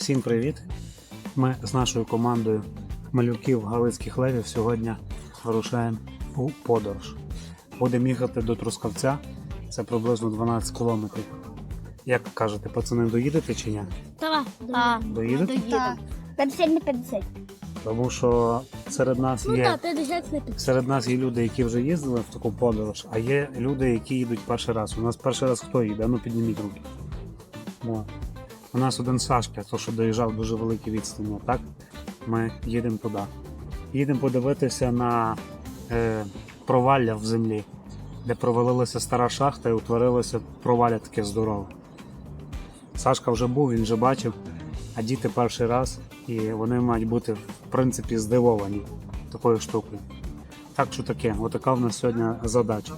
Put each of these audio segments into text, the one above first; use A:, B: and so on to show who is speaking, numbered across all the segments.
A: Всім привіт! Ми з нашою командою малюків Галицьких левів сьогодні вирушаємо у подорож. Будемо їхати до Трускавця, це приблизно 12 кілометрів. Як кажете, пацани, доїдете чи ні?
B: Так,
A: Доїдете?
B: Так. 50 на 50.
A: Тому що серед нас
B: Ну
A: є
B: так, 50 на 50.
A: серед нас є люди, які вже їздили в таку подорож, а є люди, які їдуть перший раз. У нас перший раз хто їде? Ну підніміть руки. О. У нас один Сашка, то що доїжджав дуже великі відстані. Так ми їдемо туди. Їдемо подивитися на е, провалля в землі, де провалилася стара шахта і утворилося провалля таке здорове. Сашка вже був, він вже бачив, а діти перший раз, і вони мають бути в принципі здивовані такою штукою. Так що таке, отака в нас сьогодні задача.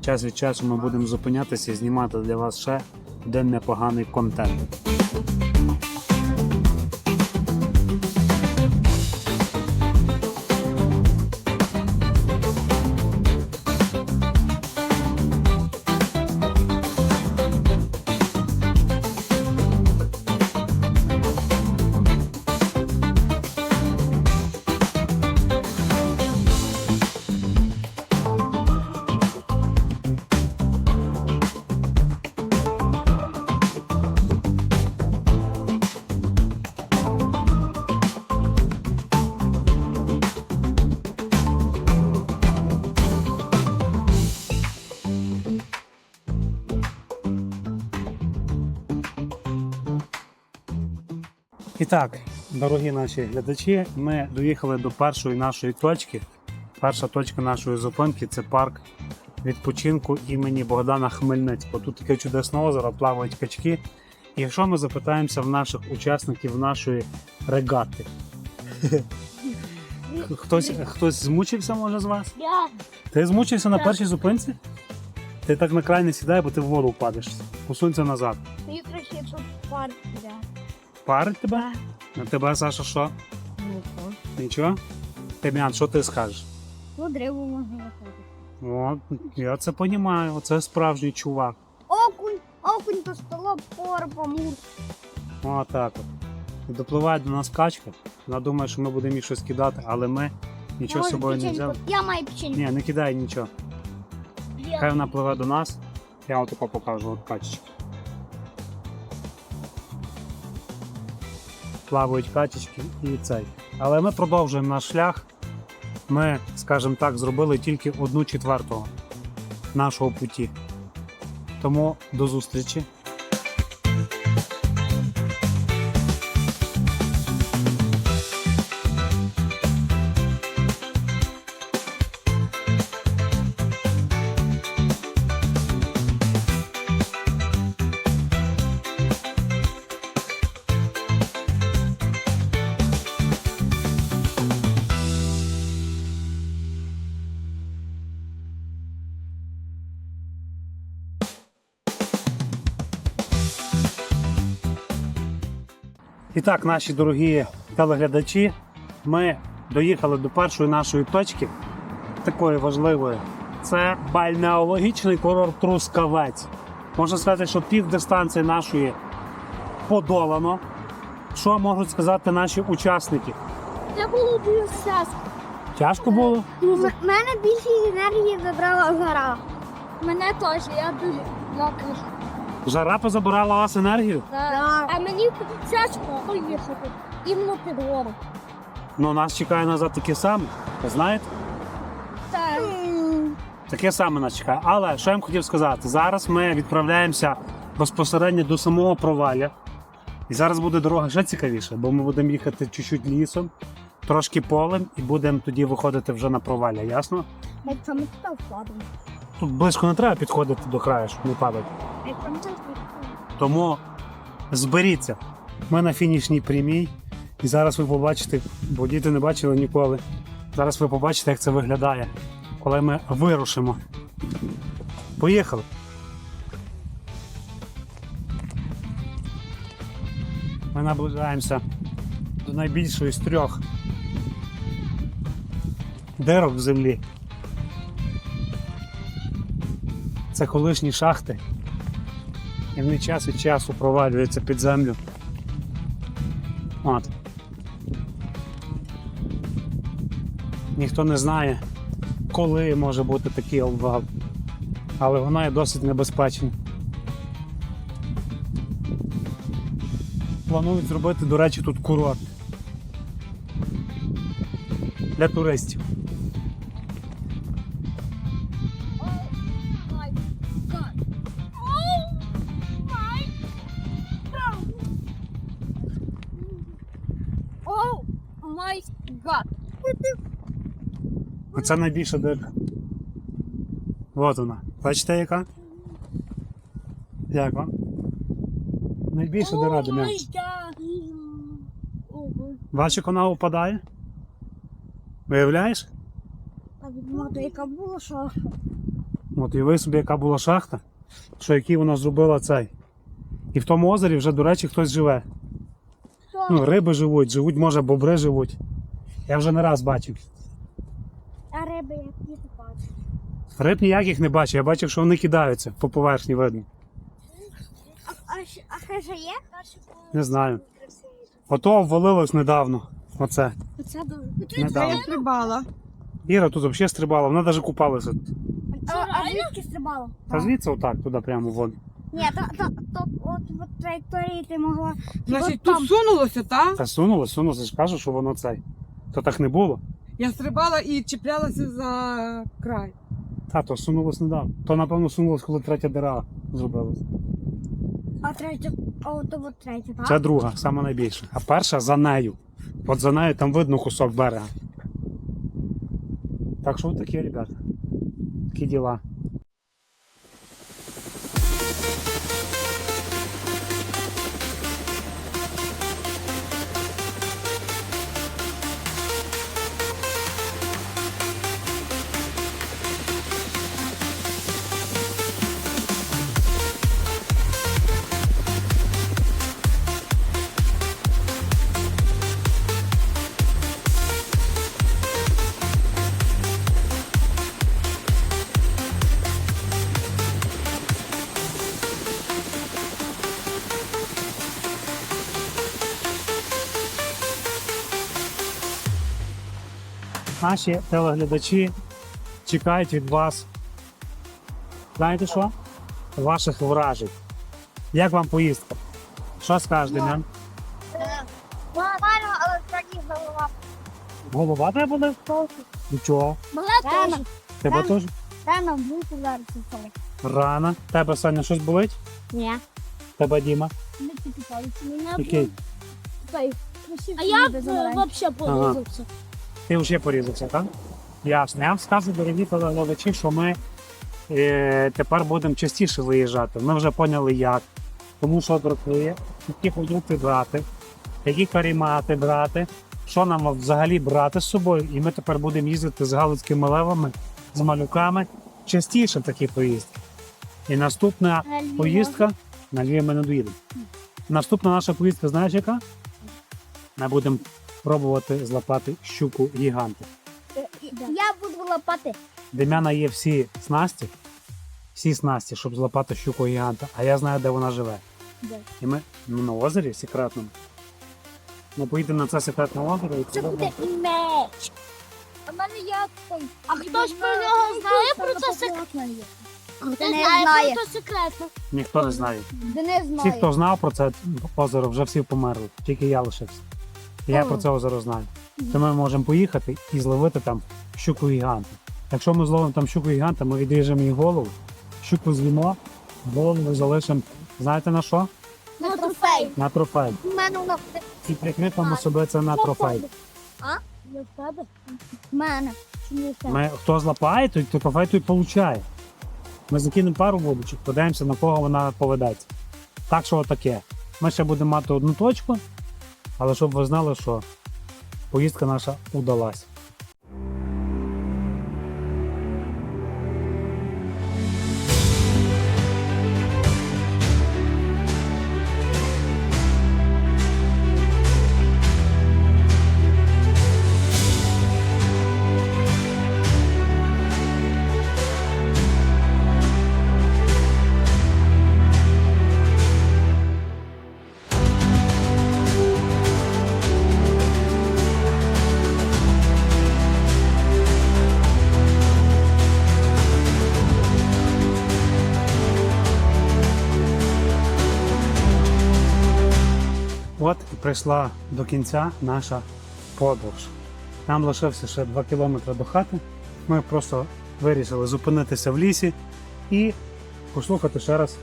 A: Час від часу ми будемо зупинятися і знімати для вас ще один непоганий контент. І так, дорогі наші глядачі, ми доїхали до першої нашої точки. Перша точка нашої зупинки це парк відпочинку імені Богдана Хмельницького. Тут таке чудесне озеро, плавають качки. І якщо ми запитаємося в наших учасників нашої регати, хтось, хтось змучився, може, з вас?
B: Я.
A: Ти змучився на першій зупинці? Ти так на край не сідай, бо ти в воду впадеш. Посунься назад.
B: Мені краще, якщо парк.
A: Парить тебе? А тебе, Саша, що? Нічого? Тем'ян, що ти скажеш?
B: Ну, дерево можна виходити.
A: От, я це розумію, оце справжній чувак.
B: Окунь, окунь, то столоп, короб, амур.
A: Отак от. Допливає до нас качка. Вона думає, що ми будемо їй щось кидати, але ми нічого з
B: Може,
A: собою не
B: печеньку?
A: взяли.
B: Я маю печеньку.
A: Ні, не кидай нічого. Хай вона пливе до нас. Я вам тако покажу, от качечки. Плавають качечки і цей. Але ми продовжуємо наш шлях. Ми, скажімо так, зробили тільки одну четверту нашого путі. Тому до зустрічі. І так, наші дорогі телеглядачі, ми доїхали до першої нашої точки, такої важливої. Це бальнеологічний курорт Трускавець. Можна сказати, що пів дистанції нашої подолано. Що можуть сказати наші учасники?
B: Це було дуже тяжко.
A: Тяжко було?
B: У мене більше енергії забрала гора. Мене теж, я дуже мокрий.
A: Жара позабирала у вас енергію?
B: А мені тяжко поїхати. Іменно під гору.
A: Ну, нас чекає назад таке саме. Ви знаєте?
B: Так.
A: Таке саме нас чекає. Але що я вам хотів сказати, зараз ми відправляємося безпосередньо до самого проваля. І зараз буде дорога ще цікавіша, бо ми будемо їхати чуть-чуть лісом, трошки полем, і будемо тоді виходити вже на провалля, ясно?
B: Ми туди впадемо.
A: Близько не треба підходити до краю, щоб не падати. Тому зберіться. Ми на фінішній прямій. І зараз ви побачите, бо діти не бачили ніколи. Зараз ви побачите, як це виглядає, коли ми вирушимо. Поїхали! Ми наближаємося до найбільшої з трьох дирок в землі. Це колишні шахти, і вони час від часу провалюються під землю. От. Ніхто не знає, коли може бути такий обвал. Але воно є досить небезпечне. Планують зробити, до речі, тут курорт. Для туристів. Оце найбільша дирка. От вона. Бачите яка? Як вам? Найбільша дира Дем'ян. Бачиш, як вона опадає? Виявляєш?
B: Відмота, яка була, що
A: От уяви собі, яка була шахта, що який вона зробила цей. І в тому озері вже, до речі, хтось живе. Ну, риби живуть, живуть, може, бобри живуть. Я вже не раз бачив.
B: Риби які ти бачиш?
A: Риб ніяких не бачив, я бачив, що вони кидаються по поверхні видно.
B: А, а, а хижа є?
A: Не знаю. Ото обвалилось недавно. Оце.
B: Це дуже.
C: Я стрибала.
A: Іра тут взагалі стрибала, вона навіть купалася.
B: А, а звідки стрибала?
A: Та звідси отак, туди прямо в воду.
B: Ні, то, то, то от в траєкторії ти могла.
C: Значить,
B: От
C: тут сунулося, так?
A: Та сунулось, сунулось, я ж кажу, що воно цей. То так не було.
C: Я стрибала і чіплялася за край.
A: Та, то сунулось недавно. То, напевно, сунулось, коли третя дира зробилась.
B: А третя, а от от третя, так?
A: Це друга, сама найбільша. А перша за нею. От за нею там видно кусок берега. Так що такі, ребята. Такі діла. Наші телеглядачі чекають від вас. Знаєте що? Ваших вражень. Як вам поїздка? Що скажеш, Дем'ян?
B: Нормально, але тоді голова.
A: Голова тебе буде? Нічого.
B: Мене теж.
A: Тебе теж?
B: Рано був зараз.
A: Рано. Тебе Саня щось болить?
B: Ні.
A: Тебе Діма?
B: Не тільки палець. Цей. А я взагалі
A: Ага. Ти вже порізався, так? Ясно. Я вам скажу, дорогі телеглядачі, що ми е, тепер будемо частіше виїжджати. Ми вже поняли як. Тому що бракує, які продукти брати, які карімати брати, що нам взагалі брати з собою. І ми тепер будемо їздити з галицькими левами, з малюками частіше такі поїздки. І наступна поїздка на Львів ми не доїдемо. Наступна наша поїздка, знаєш яка? Ми будемо пробувати злапати щуку гіганта.
B: Я буду лопати.
A: Дем'яна є всі снасті, всі снасті, щоб злапати щуку гіганта, а я знаю, де вона живе.
B: Де?
A: І ми ну, на озері секретному. Ми поїдемо на це секретне озеро і
B: Це буде меч. А в мене є той. А хтось про нього знає про це секретно? Хто не знає. Про це секретно.
A: ніхто не знає.
B: Денис
A: Всі,
B: знає.
A: хто знав про це озеро, вже всі померли, тільки я лишився. І я про це озеро знаю. То ми можемо поїхати і зловити там щуку гіганта. Якщо ми зловимо там щуку гіганта, ми відріжемо їй голову, щуку з'їмо, голову залишимо. Знаєте на що?
B: На трофей.
A: На трофей.
B: У мене воно.
A: І прикріпимо себе це на трофей.
B: А? Тебе? В мене.
A: Ми, хто злапає, той, той трофей той получає. Ми закинемо пару вудочок, подивимося, на кого вона поведеться. Так що таке. Ми ще будемо мати одну точку, але щоб ви знали, що поїздка наша удалась. От і прийшла до кінця наша подорож. Нам лишився ще 2 кілометри до хати. Ми просто вирішили зупинитися в лісі і послухати ще раз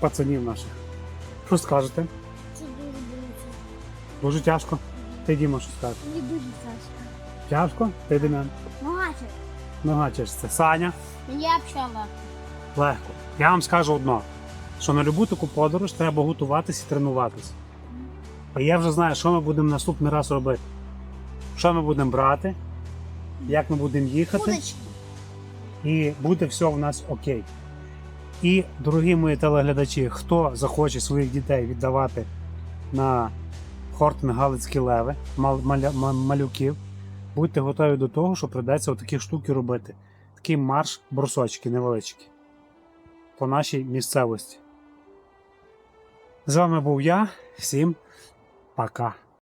A: пацанів наших. Що скажете?
B: Це дуже болюче.
A: Дуже тяжко. Ти Діма, що скажеш?
B: Мені дуже тяжко.
A: Тяжко? Ти Дем'ян?
B: Ну.
A: Нога чешеться. Саня?
B: Мені общала.
A: Легко. Я вам скажу одно: що на любу таку подорож треба готуватись і тренуватись. А я вже знаю, що ми будемо наступний раз робити. Що ми будемо брати, як ми будемо їхати, і буде все в нас окей. І, дорогі мої телеглядачі, хто захоче своїх дітей віддавати на Хортен Галицькі леви, мал- маля- ма- малюків, будьте готові до того, що прийдеться отакі штуки робити. Такий марш брусочки невеличкі по нашій місцевості. З вами був я. Всім пока.